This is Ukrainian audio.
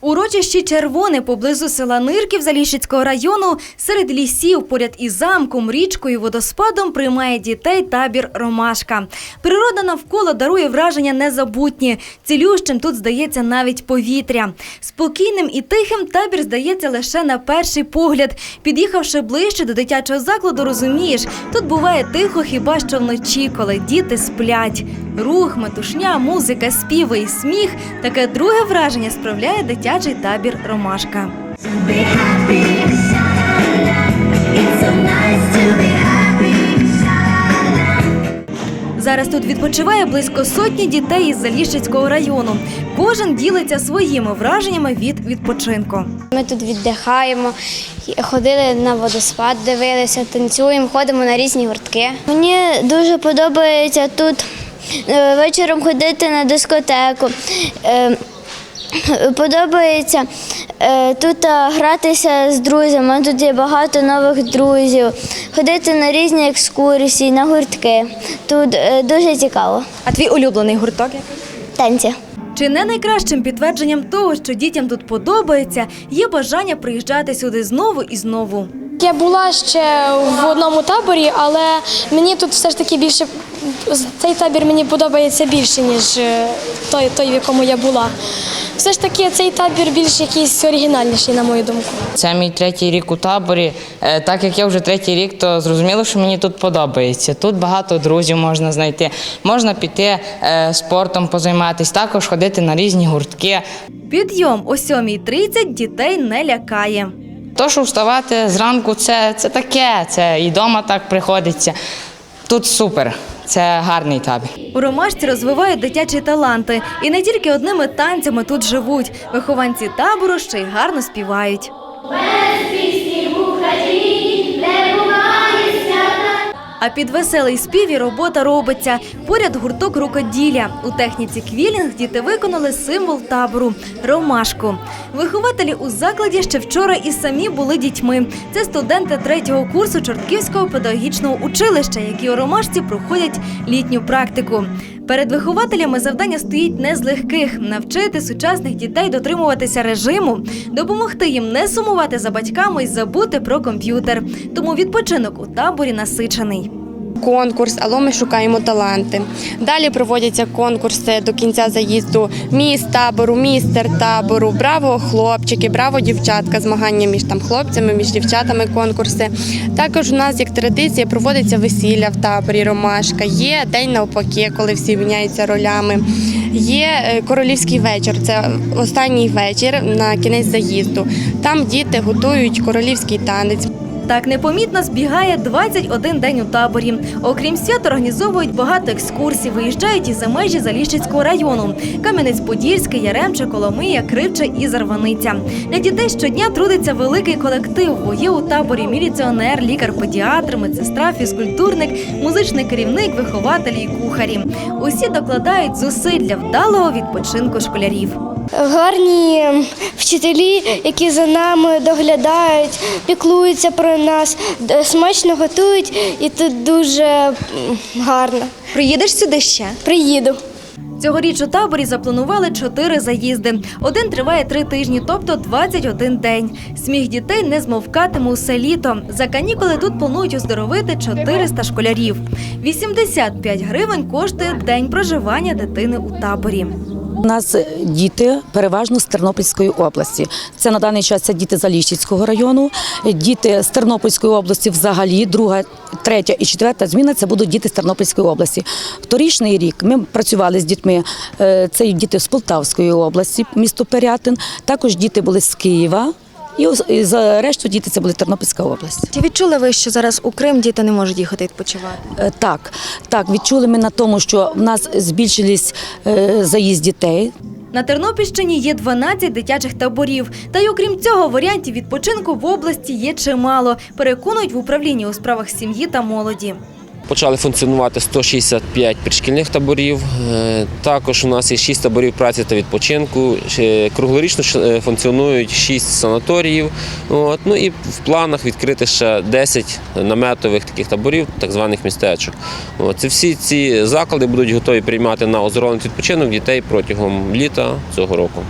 Урочищі Червоне поблизу села Нирків Заліщицького району серед лісів поряд із замком, річкою, водоспадом приймає дітей табір Ромашка. Природа навколо дарує враження незабутні. Цілющим тут здається навіть повітря. Спокійним і тихим табір здається лише на перший погляд. Під'їхавши ближче до дитячого закладу, розумієш, тут буває тихо хіба що вночі, коли діти сплять. Рух, метушня, музика, співи і сміх таке друге враження справляє дитячий табір Ромашка. Зараз тут відпочиває близько сотні дітей із Заліщицького району. Кожен ділиться своїми враженнями від відпочинку. Ми тут віддихаємо, ходили на водоспад, дивилися, танцюємо, ходимо на різні гуртки. Мені дуже подобається тут е, вечором ходити на дискотеку. Подобається е, тут е, гратися з друзями. Тут є багато нових друзів, ходити на різні екскурсії, на гуртки. Тут е, дуже цікаво. А твій улюблений гурток? Танці. Чи не найкращим підтвердженням того, що дітям тут подобається, є бажання приїжджати сюди знову і знову. Я була ще в одному таборі, але мені тут все ж таки більше цей табір мені подобається більше, ніж е, той, той в якому я була. Все ж таки, цей табір більш якийсь оригінальніший, на мою думку. Це мій третій рік у таборі. Е, Так як я вже третій рік, то зрозуміло, що мені тут подобається. Тут багато друзів можна знайти. Можна піти е, спортом позайматися, також ходити на різні гуртки. Підйом о 7.30 дітей не лякає. То, що вставати зранку, це, це таке, це і вдома так приходиться. Тут супер, це гарний табір. У Ромашці розвивають дитячі таланти. І не тільки одними танцями тут живуть. Вихованці табору ще й гарно співають. А під веселий спів і робота робиться. Поряд гурток рукоділля. У техніці квілінг діти виконали символ табору ромашку. Вихователі у закладі ще вчора і самі були дітьми. Це студенти третього курсу Чортківського педагогічного училища, які у ромашці проходять літню практику. Перед вихователями завдання стоїть не з легких навчити сучасних дітей дотримуватися режиму, допомогти їм не сумувати за батьками і забути про комп'ютер. Тому відпочинок у таборі насичений. Конкурс, алло, ми шукаємо таланти. Далі проводяться конкурси до кінця заїзду міс табору, містер табору, браво хлопчики, браво дівчатка, змагання між там хлопцями, між дівчатами конкурси. Також у нас як традиція проводиться весілля в таборі Ромашка. Є день навпаки, коли всі міняються ролями. Є е, королівський вечір. Це останній вечір на кінець заїзду. Там діти готують королівський танець. Так непомітно збігає 21 день у таборі. Окрім свят, організовують багато екскурсій, виїжджають і за межі Заліщицького району: Кам'янець-Подільський, Яремче, Коломия, Кривче і Зарваниця. Для дітей щодня трудиться великий колектив, бо є у таборі міліціонер, лікар-педіатр, медсестра, фізкультурник, музичний керівник, вихователі і кухарі. Усі докладають зусиль для вдалого відпочинку школярів. Гарні вчителі, які за нами доглядають, піклуються про нас, смачно готують, і тут дуже гарно. Приїдеш сюди ще? Приїду. Цьогоріч у таборі запланували чотири заїзди. Один триває три тижні, тобто 21 день. Сміх дітей не змовкатиме усе літо. За канікули тут планують оздоровити 400 школярів. 85 гривень коштує день проживання дитини у таборі. У нас діти переважно з Тернопільської області. Це на даний час це діти Заліщицького району, діти з Тернопільської області взагалі, друга, третя і четверта зміна це будуть діти з Тернопільської області. Вторічний рік ми працювали з дітьми. е, Це діти з Полтавської області, місто Перятин. Також діти були з Києва. І і за решту діти це були Тернопільська область. Чи відчули ви, що зараз у Крим діти не можуть їхати відпочивати? Е, Так, так, відчули ми на тому, що в нас збільшились е, заїзд дітей. На Тернопільщині є 12 дитячих таборів. Та й окрім цього, варіантів відпочинку в області є чимало. Переконують в управлінні у справах сім'ї та молоді. Почали функціонувати 165 пришкільних таборів. Е, Також у нас є 6 таборів праці та відпочинку. Круглорічно е, функціонують 6 санаторіїв. От. Ну і в планах відкрити ще 10 наметових таких таборів, так званих містечок. От. Це всі ці заклади будуть готові приймати на оздоровлений відпочинок дітей протягом літа цього року.